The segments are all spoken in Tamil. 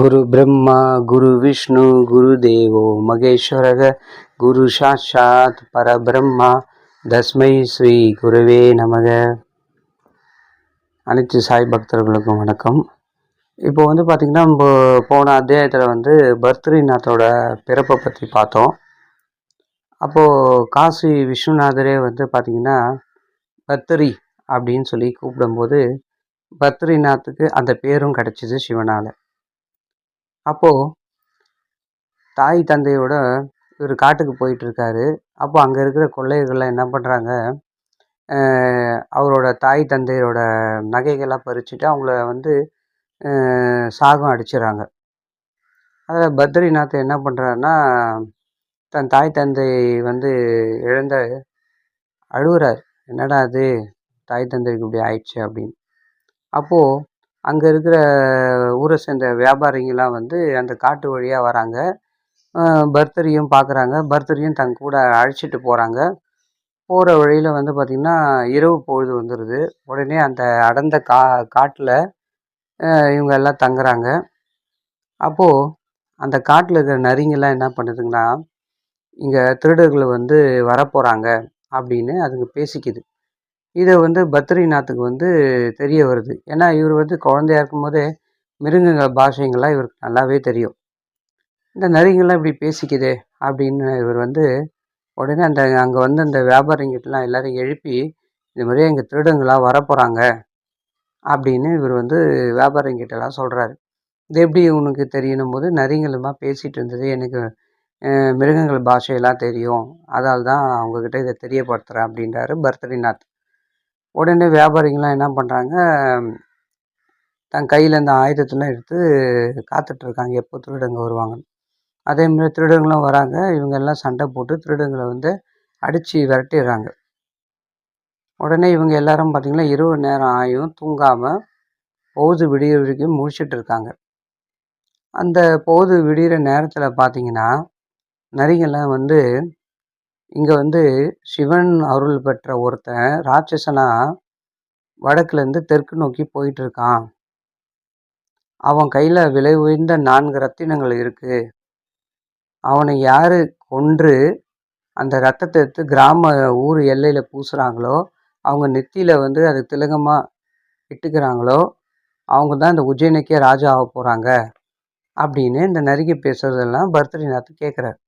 குரு பிரம்மா குரு விஷ்ணு குரு தேவோ மகேஸ்வரக குரு சாட்சாத் பரபிரம்மா தஸ்மை ஸ்ரீ குருவே நமக. அனைத்து சாய் பக்தர்களுக்கும் வணக்கம். இப்போ வந்து பார்த்திங்கன்னா நம்ம போன அத்தியாயத்தில் வந்து பர்த்ரிநாத்தோட பிறப்பை பற்றி பார்த்தோம். அப்போது காசி விஸ்வநாதரே வந்து பார்த்திங்கன்னா பத்ரி அப்படின்னு சொல்லி கூப்பிடும்போது பத்ரிநாத்துக்கு அந்த பேரும் கிடச்சிது சிவனால். அப்போது தாய் தந்தையோட இவர் காட்டுக்கு போயிட்டு இருக்காரு. அப்போ அங்கே இருக்கிற கொள்ளையர்கள்லாம் என்ன பண்ணுறாங்க அவரோட தாய் தந்தையரோட நகைகள்லாம் பறிச்சுட்டு அவங்கள வந்து சாகம் அடிச்சிடுறாங்க அதில் பத்ரிநாத் என்ன பண்ணுறாருன்னா தன் தாய் தந்தை வந்து இழந்த அழுகுறார் என்னடா அது தாய் தந்தைக்கு இப்படி ஆயிடுச்சு அப்படின்னு. அப்போது அங்கே இருக்கிற ஊரை சேர்ந்த வியாபாரிங்கெல்லாம் வந்து அந்த காட்டு வழியாக வராங்க. பர்தரியும் பார்க்குறாங்க பர்தரியும் தங்க கூட அழைச்சிட்டு போகிறாங்க போகிற வழியில் வந்து பார்த்திங்கன்னா இரவு பொழுது வந்துடுது உடனே அந்த அடர்ந்த கா காட்டில் இவங்க எல்லாம் தங்குறாங்க. அப்போது அந்த காட்டில் இருக்கிற நரிங்கெல்லாம் என்ன பண்ணுதுங்கன்னா இங்கே திருடர்கள் வந்து வரப்போகிறாங்க அப்படின்னு அதுங்க பேசிக்குது. இதை வந்து பத்ரிநாத்துக்கு வந்து தெரிய வருது. ஏன்னா இவர் வந்து குழந்தையா இருக்கும்போதே மிருகங்கள் பாஷைங்கள்லாம் இவருக்கு நல்லாவே தெரியும். இந்த நரிங்கள்லாம் இப்படி பேசிக்குதே அப்படின்னு இவர் வந்து உடனே அந்த அங்கே வந்து அந்த வியாபாரிங்கிட்டலாம் எல்லாரையும் எழுப்பி இந்த மாதிரி எங்கள் திருடங்களாக வரப்போகிறாங்க அப்படின்னு இவர் வந்து வியாபாரிங்கிட்டலாம் சொல்கிறாரு இது எப்படி உனக்கு தெரியணும் போது நரிங்களுமா பேசிகிட்டு இருந்தது எனக்கு மிருகங்கள் பாஷையெல்லாம் தெரியும். அதால் தான் அவங்கக்கிட்ட இதை தெரியப்படுத்துகிறேன் அப்படின்றாரு பர்த்ரிநாத் உடனே வியாபாரிங்கள்லாம் என்ன பண்ணுறாங்க தன் கையில் இந்த ஆயுதத்தெல்லாம் எடுத்து காத்துட்ருக்காங்க. எப்போ திருடங்க வருவாங்கன்னு. அதே மாதிரி திருடங்களும் வராங்க. இவங்க எல்லாம் சண்டை போட்டு திருடங்களை வந்து அடித்து விரட்டிடுறாங்க. உடனே இவங்க எல்லாரும் பார்த்திங்கன்னா இரவு நேரம் ஆயும் தூங்காமல் பொழுது விடிய வரைக்கும் முடிச்சுட்டு இருக்காங்க அந்த பொழுது விடிகிற நேரத்தில் பார்த்தீங்கன்னா நரிங்கெல்லாம் வந்து இங்கே வந்து சிவன் அருள் பெற்ற ஒருத்தன் ராட்சசனா வடக்குலேருந்து தெற்கு நோக்கி போயிட்டு இருக்கான் அவன் கையில் விலை உயர்ந்த நான்கு ரத்தினங்கள் இருக்குது அவனை யார் கொன்று அந்த ரத்தத்தை எடுத்து கிராம ஊர் எல்லையில் பூசுகிறாங்களோ அவங்க நெத்தியில் வந்து அது திலகமாக இட்டுக்கிறாங்களோ அவங்க தான் இந்த உஜ்ஜயினிக்கே ராஜா ஆக போகிறாங்க அப்படின்னு இந்த நரிகை பேசுறதெல்லாம் பர்த்ரிநாத் கேட்குறாரு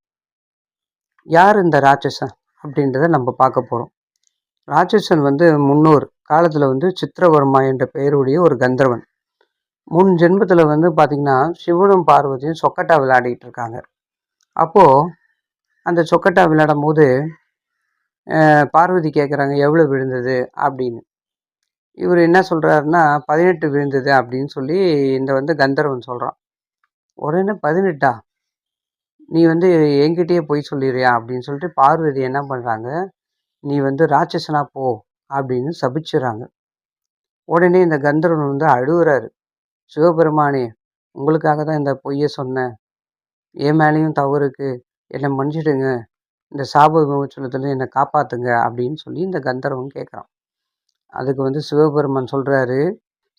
யார் இந்த ராட்சசன் அப்படின்றத நம்ம பார்க்க போகிறோம் ராட்சசன் வந்து முன்னோர் காலத்தில் வந்து சித்திரவர்மா என்ற பெயருடைய ஒரு கந்தர்வன். முன் ஜென்மத்தில் வந்து பார்த்திங்கன்னா சிவனும் பார்வதியும் சொக்கட்டா விளையாடிட்டு இருக்காங்க. அப்போது அந்த சொக்கட்டா விளையாடும் போது பார்வதி கேட்குறாங்க எவ்வளோ விழுந்தது? அப்படின்னு. இவர் என்ன சொல்கிறாருன்னா பதினெட்டு விழுந்தது அப்படின்னு சொல்லி இந்த வந்து கந்தர்வன் சொல்கிறான் உடனே பதினெட்டா? நீ வந்து என்கிட்டயே போய் சொல்லிடுறியா? அப்படின்னு சொல்லிட்டு பார்வதி என்ன பண்ணுறாங்க நீ வந்து ராட்சசனா போ அப்படின்னு சபிச்சிடுறாங்க உடனே இந்த கந்தர்வன் வந்து அழுகுறாரு. சிவபெருமானே உங்களுக்காக தான் இந்த பொய்யை சொன்னேன். என் மேலேயும் தவறு இருக்கு. என்னை மன்னிச்சிடுங்க. இந்த சாப விமோச்சனத்துல என்னை காப்பாற்றுங்க அப்படின்னு சொல்லி இந்த கந்தர்வன் கேட்குறான் அதுக்கு வந்து சிவபெருமான் சொல்கிறாரு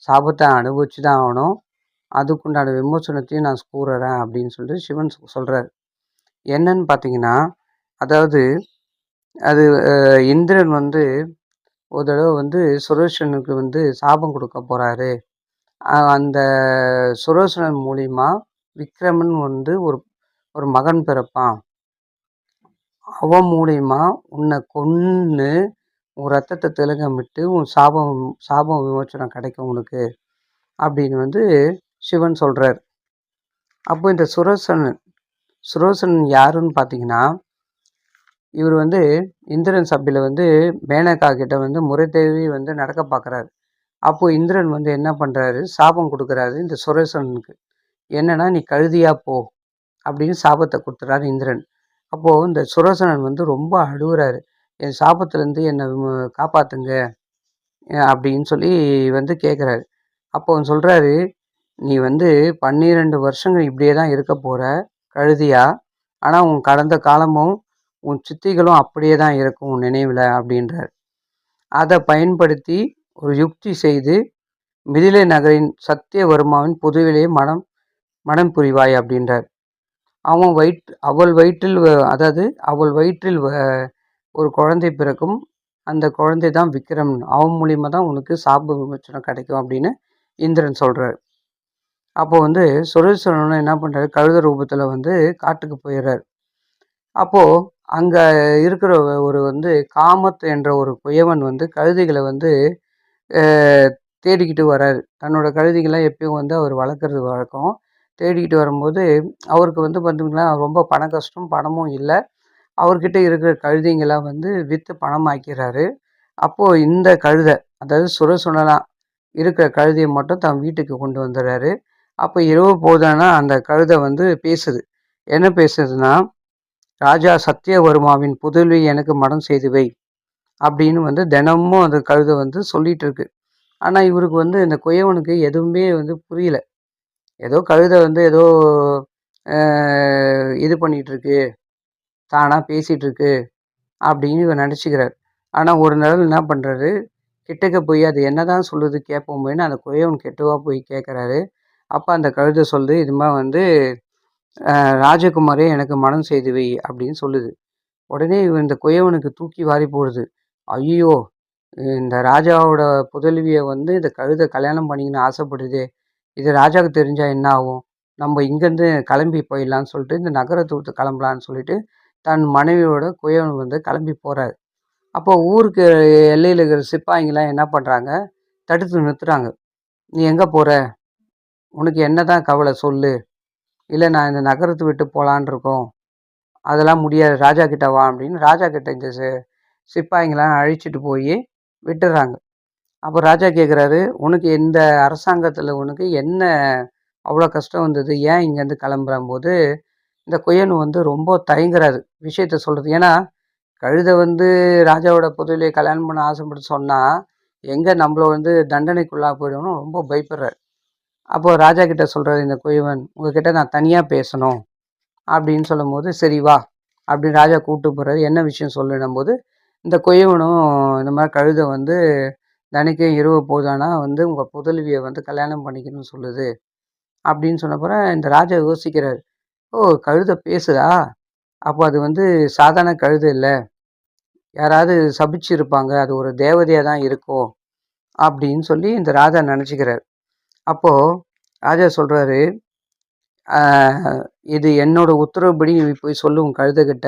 சாபத்தை அனுபவிச்சு தான் ஆகணும். அதுக்குண்டான விமோசனத்தையும் நான் கூறுறேன் அப்படின்னு சொல்லிட்டு சிவன் சொல்கிறாரு என்னன்னு பார்த்தீங்கன்னா அதாவது அது இந்திரன் வந்து ஒரு தடவை வந்து சுரேஷனுக்கு வந்து சாபம் கொடுக்க போகிறாரு அந்த சுரேஷனன் மூலிமா விக்ரமன் வந்து ஒரு ஒரு மகன் பிறப்பான். அவன் மூலிமா உன்னை கொன்று உன் ரத்தத்தை திலகமிட்டு உன் சாபம் சாபம் விமோச்சனம் கிடைக்கும் உனக்கு. அப்படின்னு வந்து சிவன் சொல்கிறார் அப்போ இந்த சுரசனன் சுரோசனன் யாருன்னு பார்த்தீங்கன்னா இவர் வந்து இந்திரன் சபையில் வந்து மேனகா கிட்ட வந்து முறை தேவி வந்து நடக்க பார்க்குறாரு அப்போது இந்திரன் வந்து என்ன பண்ணுறாரு சாபம் கொடுக்குறாரு இந்த சுரேசனுக்கு. என்னன்னா நீ கழுதியா போ அப்படின்னு சாபத்தை கொடுத்துறாரு இந்திரன். அப்போது இந்த சுரேசனன் வந்து ரொம்ப அழுகுறாரு. என் சாபத்துலேருந்து என்னை காப்பாற்றுங்க அப்படின்னு சொல்லி வந்து கேட்குறாரு அப்போ அவன் சொல்கிறாரு நீ வந்து பன்னிரெண்டு வருஷங்கள் இப்படியே தான் இருக்க போகிற கழுதியா? ஆனால் உன் கடந்த காலமும் உன் சித்திகளும் அப்படியே தான் இருக்கும் உன் நினைவில் அப்படின்றார். அதை பயன்படுத்தி ஒரு யுக்தி செய்து மிதிலை நகரின் சத்தியவர்மாவின் புதுவிலே மனம் மனம் புரிவாய் அப்படின்றார். அவன் வயிற் அவள் வயிற்றில் வ- அதாவது அவள் வயிற்றில் வ- ஒரு குழந்தை பிறக்கும் அந்த குழந்தை தான் விக்ரம். அவன் மூலியமாக தான் உனக்கு சாப விமோச்சனம் கிடைக்கும் அப்படின்னு இந்திரன் சொல்கிறார் அப்போ வந்து சுரேஸ்வரன் என்ன பண்ணுறாரு கழுத ரூபத்தில் வந்து காட்டுக்கு போயிடுறார் அப்போது அங்கே இருக்கிற ஒரு வந்து காமத் என்ற ஒரு குயவன் வந்து கழுதைகளை வந்து தேடிக்கிட்டு வராரு. தன்னோட கழுதைகளை எப்பயும் வந்து அவர் வளர்க்குறது வழக்கம். தேடிக்கிட்டு வரும்போது அவருக்கு வந்து பார்த்தீங்கன்னா ரொம்ப பண கஷ்டம் பணமும் இல்லை. அவர்கிட்ட இருக்கிற கழுதிங்களாம் வந்து விற்று பணமாக்கிறாரு. அப்போது இந்த கழுதை அதாவது சுரசுணலாம் இருக்கிற கழுதையை மட்டும் தன் வீட்டுக்கு கொண்டு வந்துடுறாரு அப்போ இரவு போதானா? அந்த கழுதை வந்து பேசுது. என்ன பேசுதுன்னா ராஜா சத்தியவர்மாவின் புதல்வி எனக்கு மடம் செய்து வை அப்படின்னு வந்து தினமும் அந்த கழுதை வந்து சொல்லிட்டு இருக்கு ஆனால் இவருக்கு வந்து இந்த குயவனுக்கு எதுவுமே வந்து புரியல. ஏதோ கழுதை வந்து ஏதோ இது பண்ணிட்டு இருக்கு தானாக பேசிகிட்டு இருக்கு அப்படின்னு இவர் நினச்சிக்கிறார். ஆனால் ஒரு நாள் என்ன பண்ணுறாரு கிட்டக்க போய் அது என்னதான் சொல்லுது கேட்போம் போயின்னு அந்த குயவன் கெட்டுவா போய் கேட்குறாரு அப்போ அந்த கழுதை சொல்லுது இதுமா வந்து ராஜகுமாரே எனக்கு மனம் செய்து வை அப்படின்னு சொல்லுது. உடனே இந்த குயவனுக்கு தூக்கி வாரி போடுது. ஐயோ இந்த ராஜாவோட புதல்வியை வந்து இந்த கழுதை கல்யாணம் பண்ணிக்கணும்னு ஆசைப்படுதே இது ராஜாவுக்கு தெரிஞ்சால் என்ன ஆகும்? நம்ம இங்கேருந்து கிளம்பி போயிடலான்னு சொல்லிட்டு இந்த நகரத்தை விட்டு கிளம்பலான்னு சொல்லிட்டு தன் மனைவியோட குயவன் வந்து கிளம்பி போகிறார் அப்போ ஊருக்கு எல்லையில் இருக்கிற சிப்பாய்ங்களாம் என்ன பண்ணுறாங்க தடுத்து நிறுத்துறாங்க. நீ எங்கே போகிற உனக்கு என்னதான் கவலை சொல்லு. இல்லை நான் இந்த நகரத்தை விட்டு போகலான் இருக்கோம். அதெல்லாம் முடியாது. ராஜா கிட்ட வா அப்படின்னு ராஜா கிட்ட இந்த சி- சிப்பாய்ங்களாம் அழிச்சிட்டு போய் விட்டுறாங்க. அப்போ ராஜா கேட்குறாரு உனக்கு இந்த அரசாங்கத்தில் உனக்கு என்ன அவ்வளோ கஷ்டம் வந்தது? ஏன் இங்கேருந்து கிளம்புறம்போது இந்த குயன் வந்து ரொம்ப தயங்குறாரு விஷயத்த சொல்கிறது ஏன்னா கழுதை வந்து ராஜாவோட பொதுவிலே கல்யாணம் பண்ண ஆசைப்பட்டு சொன்னால் எங்கே நம்மள வந்து தண்டனைக்குள்ளாக போயிடும்னு ரொம்ப பயப்படுறாரு. அப்போது ராஜா கிட்ட சொல்கிறார் இந்த குயவன் உங்ககிட்ட நான் தனியாக பேசணும். அப்படின்னு சொல்லும்போது சரி வா. அப்படின்னு ராஜா கூப்பிட்டு போகிறாரு என்ன விஷயம் சொல்லிடும்போது இந்த குயவனும் இந்த மாதிரி கழுதை வந்து தனிக்கும் இரவு போதானா வந்து உங்கள் புதல்வியை வந்து கல்யாணம் பண்ணிக்கணும்னு சொல்லுது. அப்படின்னு சொன்னப்பறம் இந்த ராஜா யோசிக்கிறார் ஓ கழுதை பேசுதா? அப்போ அது வந்து சாதாரண கழுதை இல்லை. யாராவது சபிச்சிருப்பாங்க அது ஒரு தேவதையாக தான் இருக்கும். அப்படின்னு சொல்லி இந்த ராஜா நினச்சிக்கிறார். அப்போது ராஜா சொல்கிறாரு இது என்னோட உத்தரவுபடி நீ போய் சொல்லும் கழுதுகிட்ட.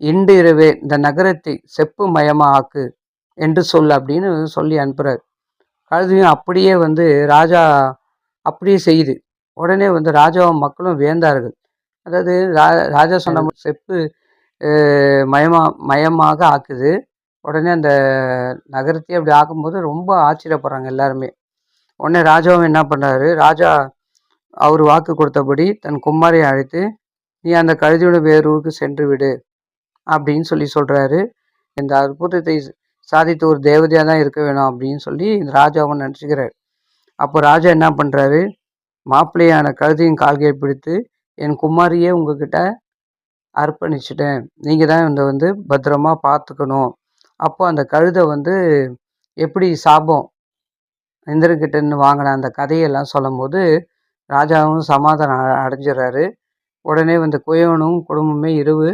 இன்று இரவே இந்த நகரத்தை செப்பு மயமாக ஆக்கு என்று சொல் அப்படின்னு சொல்லி அனுப்புகிறார் கழுதையும் அப்படியே வந்து ராஜா அப்படியே செய்யுது உடனே வந்து ராஜாவும் மக்களும் வேந்தார்கள். அதாவது ரா ராஜா சொன்ன செப்பு மயமா மயமாக ஆக்குது. உடனே அந்த நகரத்தையே அப்படி ஆக்கும்போது ரொம்ப ஆச்சரியப்படுறாங்க எல்லாருமே. உடனே ராஜாவும் என்ன பண்ணுறாரு ராஜா அவர் வாக்கு கொடுத்தபடி தன் குமாரியை அழைத்து நீ அந்த கழுதியோட வேறு ஊருக்கு சென்று விடு அப்படின்னு சொல்லி சொல்கிறாரு இந்த அற்புதத்தை சாதித்த ஒரு தேவதையாக தான் இருக்க வேணும் அப்படின்னு சொல்லி இந்த ராஜாவும் நினச்சிக்கிறார். அப்போ ராஜா என்ன பண்ணுறாரு மாப்பிள்ளையான கழுதியின் கால்கையை பிடித்து என் குமாரியே உங்ககிட்ட அர்ப்பணிச்சிட்டேன். நீங்கள் தான் இந்த வந்து பத்திரமா பார்த்துக்கணும். அப்போ அந்த கழுதை வந்து எப்படி சாபம் இந்திரன்கிட்டேருந்து வாங்கின அந்த கதையெல்லாம் சொல்லும்போது ராஜாவும் சமாதானம் அடைஞ்சிடுறாரு. உடனே வந்து குயவனும் குடும்பமே இரவு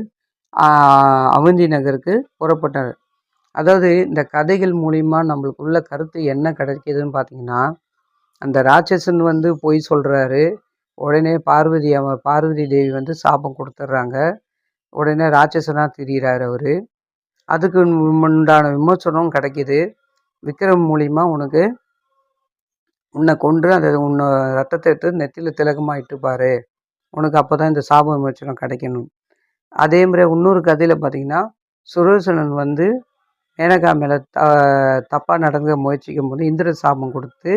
அவந்தி நகருக்கு புறப்பட்டார். அதாவது இந்த கதைகள் மூலிமா நம்மளுக்குள்ள கருத்து என்ன கிடைக்கிதுன்னு பார்த்தீங்கன்னா அந்த ராட்சசன் வந்து பொய் சொல்கிறாரு உடனே பார்வதி அவ பார்வதி தேவி வந்து சாபம் கொடுத்துட்றாங்க. உடனே ராட்சசனாக திரியிறாரு அவர். அதுக்கு உண்டான விமோசனம் கிடைக்கிது. விக்ரம் மூலிமா உனக்கு உன்னை கொன்று அந்த உன்னை ரத்தத்தை எடுத்து நெத்தியில் திலகமாக இட்டுப்பாரு உனக்கு அப்போ தான் இந்த சாப விமோச்சனம் கிடைக்கணும். அதே மாதிரி இன்னொரு கதையில் பார்த்தீங்கன்னா சுரோசனன் வந்து மேனகா மேலே த தப்பாக நடந்து முயற்சிக்கும் போது இந்திர சாபம் கொடுத்து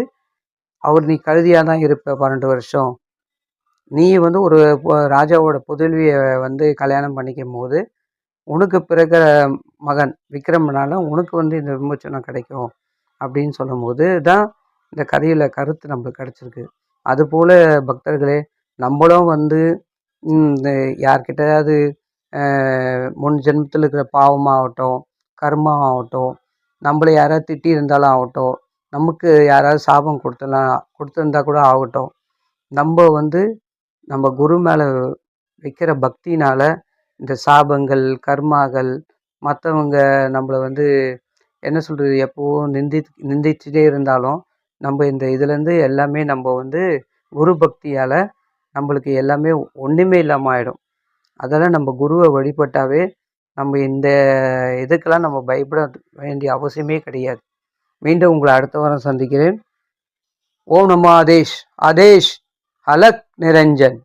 அவர் நீ கழுதியாக தான் இருப்ப பன்னெண்டு வருஷம். நீ வந்து ஒரு ராஜாவோட புதல்வியை வந்து கல்யாணம் பண்ணிக்கும் போது உனக்கு பிறக்கிற மகன் விக்ரமனால உனக்கு வந்து இந்த விமோச்சனம் கிடைக்கும். அப்படின்னு சொல்லும்போது தான் இந்த கதையில் கருத்து நம்மளுக்கு கிடச்சிருக்கு. அதுபோல் பக்தர்களே நம்மளும் வந்து இந்த யார்கிட்டயாவது முன் ஜென்மத்தில் இருக்கிற பாவமாகட்டும் கர்மா ஆகட்டும் நம்மளை யாராவது திட்டி இருந்தாலும் ஆகட்டும் நமக்கு யாராவது சாபம் கொடுத்தலாம் கொடுத்துருந்தா கூட ஆகட்டும். நம்ம வந்து நம்ம குரு மேலே வைக்கிற பக்தினால் இந்த சாபங்கள் கர்மாக்கள் மற்றவங்க நம்மள வந்து என்ன சொல்கிறது எப்போவும் நிந்தி நிந்திச்சுட்டே இருந்தாலும் நம்ம இந்த இதுலேருந்து எல்லாமே நம்ம வந்து குரு பக்தியால் நம்மளுக்கு எல்லாமே ஒன்றுமே இல்லாமல் ஆகிடும் அதெல்லாம் நம்ம குருவை வழிபட்டாவே நம்ம இந்த இதுக்கெல்லாம் நம்ம பயப்பட வேண்டிய அவசியமே கிடையாது. மீண்டும் உங்களை அடுத்த வாரம் சந்திக்கிறேன். ஓம் நமோ ஆதேஷ். ஆதேஷ். அலக் நிரஞ்சன்.